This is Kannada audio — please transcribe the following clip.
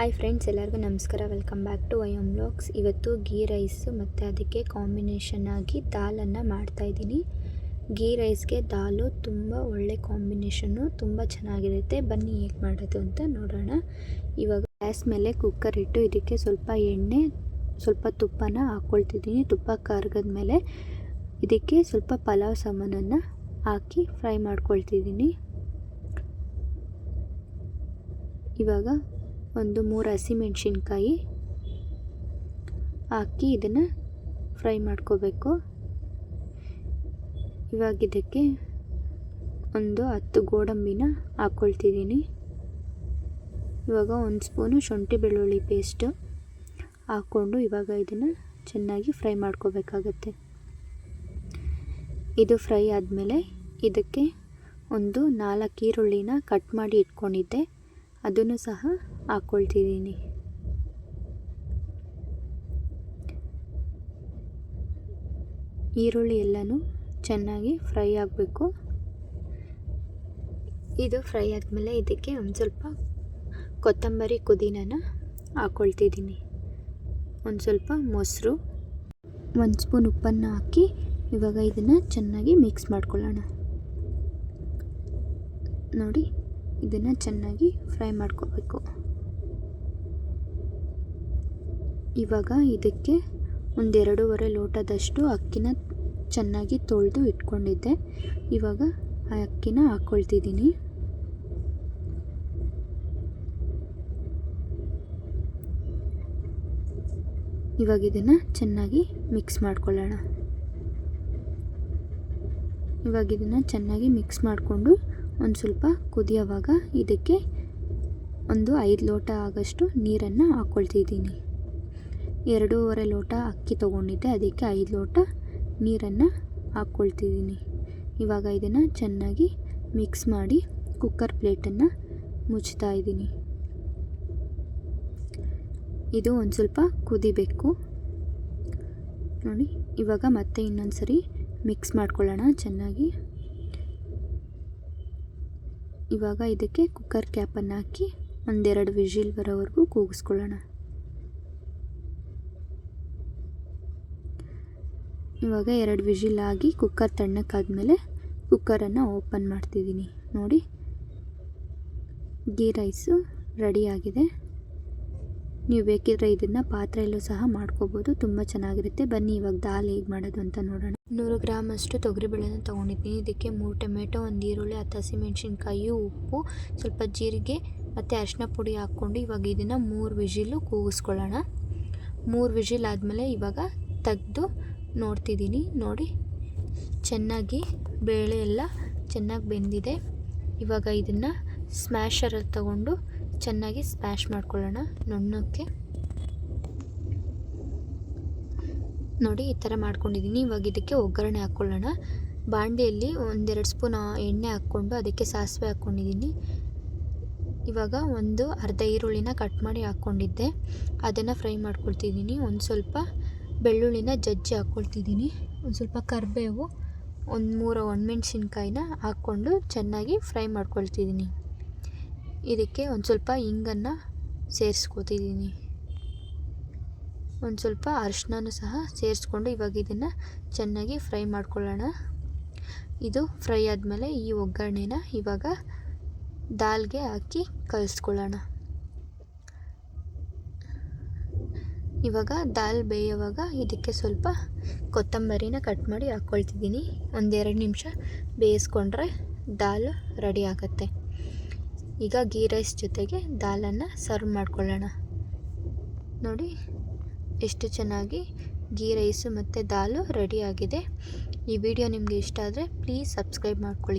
ಹಾಯ್ ಫ್ರೆಂಡ್ಸ್ ಎಲ್ಲರಿಗೂ ನಮಸ್ಕಾರ. Welcome back to Y M blogs ಇವತ್ತು ಗೀ ರೈಸ್ ಮತ್ತು ಅದಕ್ಕೆ ಕಾಂಬಿನೇಷನ್ ಆಗಿ ದಾಲನ್ನು ಮಾಡ್ತಾಯಿದ್ದೀನಿ ಗೀ ರೈಸ್ಗೆ ದಾಲು ತುಂಬ ಒಳ್ಳೆ ಕಾಂಬಿನೇಷನ್ನು ತುಂಬ ಚೆನ್ನಾಗಿರುತ್ತೆ. ಬನ್ನಿ ಹೇಗೆ ಮಾಡೋದು ಅಂತ ನೋಡೋಣ. ಇವಾಗ ಗ್ಯಾಸ್ ಮೇಲೆ ಕುಕ್ಕರ್ ಇಟ್ಟು ಇದಕ್ಕೆ ಸ್ವಲ್ಪ ಎಣ್ಣೆ, ಸ್ವಲ್ಪ ತುಪ್ಪನ ಹಾಕ್ಕೊಳ್ತಿದ್ದೀನಿ ತುಪ್ಪ ಕರ್ಗದ ಮೇಲೆ ಇದಕ್ಕೆ ಸ್ವಲ್ಪ ಪಲಾವ್ ಸಾಮಾನನ್ನು ಹಾಕಿ ಫ್ರೈ ಮಾಡ್ಕೊಳ್ತಿದ್ದೀನಿ. ಇವಾಗ ಒಂದು ಮೂರು ಹಸಿಮೆಣ್ಸಿನ್ಕಾಯಿ ಹಾಕಿ ಇದನ್ನು ಫ್ರೈ ಮಾಡ್ಕೋಬೇಕು. ಇವಾಗ ಇದಕ್ಕೆ ಒಂದು ಹತ್ತು ಗೋಡಂಬಿನ ಹಾಕ್ಕೊಳ್ತಿದ್ದೀನಿ ಇವಾಗ ಒಂದು ಸ್ಪೂನು ಶುಂಠಿ ಬೆಳ್ಳುಳ್ಳಿ ಪೇಸ್ಟು ಹಾಕ್ಕೊಂಡು ಇವಾಗ ಇದನ್ನು ಚೆನ್ನಾಗಿ ಫ್ರೈ ಮಾಡ್ಕೋಬೇಕಾಗತ್ತೆ. ಇದು ಫ್ರೈ ಆದಮೇಲೆ ಇದಕ್ಕೆ ಒಂದು ನಾಲ್ಕು ಈರುಳ್ಳಿನ ಕಟ್ ಮಾಡಿ ಇಟ್ಕೊಂಡಿದ್ದೆ. ಅದನ್ನು ಸಹ ಹಾಕ್ಕೊಳ್ತಿದ್ದೀನಿ. ಈರುಳ್ಳಿ ಎಲ್ಲನೂ ಚೆನ್ನಾಗಿ ಫ್ರೈ ಆಗಬೇಕು. ಇದು ಫ್ರೈ ಆದಮೇಲೆ ಇದಕ್ಕೆ ಒಂದು ಸ್ವಲ್ಪ ಕೊತ್ತಂಬರಿ ಪುದೀನನ ಹಾಕ್ಕೊಳ್ತಿದ್ದೀನಿ. ಒಂದು ಸ್ವಲ್ಪ ಮೊಸರು, ಒಂದು ಸ್ಪೂನ್ ಉಪ್ಪನ್ನು ಹಾಕಿ ಇವಾಗ ಇದನ್ನು ಚೆನ್ನಾಗಿ ಮಿಕ್ಸ್ ಮಾಡ್ಕೊಳ್ಳೋಣ. ನೋಡಿ ಇದನ್ನು ಚೆನ್ನಾಗಿ ಫ್ರೈ ಮಾಡ್ಕೋಬೇಕು. ಇವಾಗ ಇದಕ್ಕೆ ಒಂದೆರಡೂವರೆ ಲೋಟದಷ್ಟು ಅಕ್ಕಿನ ಚೆನ್ನಾಗಿ ತೊಳೆದು ಇಟ್ಕೊಂಡಿದ್ದೆ. ಇವಾಗ ಆ ಅಕ್ಕಿನ ಹಾಕ್ಕೊಳ್ತಿದ್ದೀನಿ ಇವಾಗ ಇದನ್ನು ಚೆನ್ನಾಗಿ ಮಿಕ್ಸ್ ಮಾಡ್ಕೊಳ್ಳೋಣ. ಇವಾಗ ಇದನ್ನು ಚೆನ್ನಾಗಿ ಮಿಕ್ಸ್ ಮಾಡಿಕೊಂಡು ಒಂದು ಸ್ವಲ್ಪ ಕುದಿಯೋವಾಗ ಇದಕ್ಕೆ ಒಂದು ಐದು ಲೋಟ ಆಗಷ್ಟು ನೀರನ್ನು ಹಾಕ್ಕೊಳ್ತಿದ್ದೀನಿ ಎರಡೂವರೆ ಲೋಟ ಅಕ್ಕಿ ತೊಗೊಂಡಿದ್ದೆ, ಅದಕ್ಕೆ ಐದು ಲೋಟ ನೀರನ್ನು ಹಾಕ್ಕೊಳ್ತಿದ್ದೀನಿ ಇವಾಗ ಇದನ್ನು ಚೆನ್ನಾಗಿ ಮಿಕ್ಸ್ ಮಾಡಿ ಕುಕ್ಕರ್ ಪ್ಲೇಟನ್ನು ಮುಚ್ತಾ ಇದ್ದೀನಿ. ಇದು ಒಂದು ಸ್ವಲ್ಪ ಕುದಿಬೇಕು. ನೋಡಿ, ಇವಾಗ ಮತ್ತೆ ಇನ್ನೊಂದು ಸರಿ ಮಿಕ್ಸ್ ಮಾಡ್ಕೊಳ್ಳೋಣ ಚೆನ್ನಾಗಿ. ಇವಾಗ ಇದಕ್ಕೆ ಕುಕ್ಕರ್ ಕ್ಯಾಪನ್ನು ಹಾಕಿ ಒಂದೆರಡು ವಿಜಿಲ್ ಬರೋವರೆಗೂ ಕೂಗಿಸ್ಕೊಳ್ಳೋಣ. ಇವಾಗ ಎರಡು ವಿಜಿಲ್ ಆಗಿ ಕುಕ್ಕರ್ ತಣ್ಣಕ್ಕಾದಮೇಲೆ ಕುಕ್ಕರನ್ನು ಓಪನ್ ಮಾಡ್ತಿದ್ದೀನಿ. ನೋಡಿ ಗೀ ರೈಸು ರೆಡಿಯಾಗಿದೆ ನೀವು ಬೇಕಿದ್ರೆ ಇದನ್ನು ಪಾತ್ರೆಯಲ್ಲೂ ಸಹ ಮಾಡ್ಕೋಬೋದು. ತುಂಬ ಚೆನ್ನಾಗಿರುತ್ತೆ. ಬನ್ನಿ, ಇವಾಗ ದಾಲ್ ಹೇಗೆ ಮಾಡೋದು ಅಂತ ನೋಡೋಣ. ನೂರು ಗ್ರಾಮಷ್ಟು ತೊಗರಿಬೇಳೆನ ತೊಗೊಂಡಿದ್ದೀನಿ. ಇದಕ್ಕೆ ಮೂರು ಟೊಮೆಟೊ, ಒಂದು ಈರುಳ್ಳಿ, ಹತ್ತು ಹಸಿಮೆಣ್ಸಿನ್ಕಾಯಿ, ಉಪ್ಪು, ಸ್ವಲ್ಪ ಜೀರಿಗೆ ಮತ್ತು ಅರಿಶಿನ ಪುಡಿ ಹಾಕ್ಕೊಂಡು ಇವಾಗ ಇದನ್ನು ಮೂರು ವಿಜಿಲು ಕೂಗಿಸ್ಕೊಳ್ಳೋಣ. ಮೂರು ವಿಜಿಲ್ ಆದಮೇಲೆ ಇವಾಗ ತೆಗೆದು ನೋಡ್ತಿದ್ದೀನಿ. ನೋಡಿ, ಚೆನ್ನಾಗಿ ಬೇಳೆ ಎಲ್ಲ ಚೆನ್ನಾಗಿ ಬೆಂದಿದೆ. ಇವಾಗ ಇದನ್ನು ಸ್ಮ್ಯಾಶರಲ್ಲಿ ತಗೊಂಡು ಚೆನ್ನಾಗಿ ಸ್ಮ್ಯಾಶ್ ಮಾಡ್ಕೊಳ್ಳೋಣ. ನುಣ್ಣಕ್ಕೆ ನೋಡಿ ಈ ಥರ ಮಾಡ್ಕೊಂಡಿದ್ದೀನಿ. ಇವಾಗ ಇದಕ್ಕೆ ಒಗ್ಗರಣೆ ಹಾಕ್ಕೊಳ್ಳೋಣ ಬಾಂಡೆಯಲ್ಲಿ ಒಂದೆರಡು ಸ್ಪೂನ್ ಎಣ್ಣೆ ಹಾಕ್ಕೊಂಡು ಅದಕ್ಕೆ ಸಾಸಿವೆ ಹಾಕ್ಕೊಂಡಿದ್ದೀನಿ ಇವಾಗ ಒಂದು ಅರ್ಧ ಈರುಳ್ಳಿನ ಕಟ್ ಮಾಡಿ ಹಾಕ್ಕೊಂಡಿದ್ದೆ ಅದನ್ನು ಫ್ರೈ ಮಾಡ್ಕೊಳ್ತಿದ್ದೀನಿ. ಒಂದು ಸ್ವಲ್ಪ ಬೆಳ್ಳುಳ್ಳಿನ ಜಜ್ಜಿ ಹಾಕ್ಕೊಳ್ತಿದ್ದೀನಿ ಒಂದು ಸ್ವಲ್ಪ ಕರಿಬೇವು, ಒಂದು ಮೂರು ಒಣಮೆಣ್ಸಿನ್ಕಾಯಿನ ಹಾಕ್ಕೊಂಡು ಚೆನ್ನಾಗಿ ಫ್ರೈ ಮಾಡ್ಕೊಳ್ತಿದ್ದೀನಿ. ಇದಕ್ಕೆ ಒಂದು ಸ್ವಲ್ಪ ಇಂಗನ್ನು ಸೇರಿಸ್ಕೋತಿದ್ದೀನಿ ಒಂದು ಸ್ವಲ್ಪ ಅರಿಶಿನೂ ಸಹ ಸೇರಿಸ್ಕೊಂಡು ಇವಾಗ ಇದನ್ನು ಚೆನ್ನಾಗಿ ಫ್ರೈ ಮಾಡ್ಕೊಳ್ಳೋಣ. ಇದು ಫ್ರೈ ಆದಮೇಲೆ ಈ ಒಗ್ಗರಣೆನ ಇವಾಗ ದಾಲ್ಗೆ ಹಾಕಿ ಕಲಿಸ್ಕೊಳ್ಳೋಣ. ಇವಾಗ ದಾಲ್ ಬೇಯುವಾಗ ಇದಕ್ಕೆ ಸ್ವಲ್ಪ ಕೊತ್ತಂಬರಿನ ಕಟ್ ಮಾಡಿ ಹಾಕ್ಕೊಳ್ತಿದ್ದೀನಿ ಒಂದೆರಡು ನಿಮಿಷ ಬೇಯಿಸ್ಕೊಂಡ್ರೆ ದಾಲ್ ರೆಡಿ ಆಗುತ್ತೆ. ಈಗ ಗೀ ರೈಸ್ ಜೊತೆಗೆ ದಾಲನ್ನು ಸರ್ವ್ ಮಾಡ್ಕೊಳ್ಳೋಣ. ನೋಡಿ ಎಷ್ಟು ಚೆನ್ನಾಗಿ ಗೀ ರೈಸು ಮತ್ತು ದಾಲು ರೆಡಿಯಾಗಿದೆ ಈ ವಿಡಿಯೋ ನಿಮಗೆ ಇಷ್ಟ ಆದರೆ ಪ್ಲೀಸ್ ಸಬ್ಸ್ಕ್ರೈಬ್ ಮಾಡ್ಕೊಳ್ಳಿ.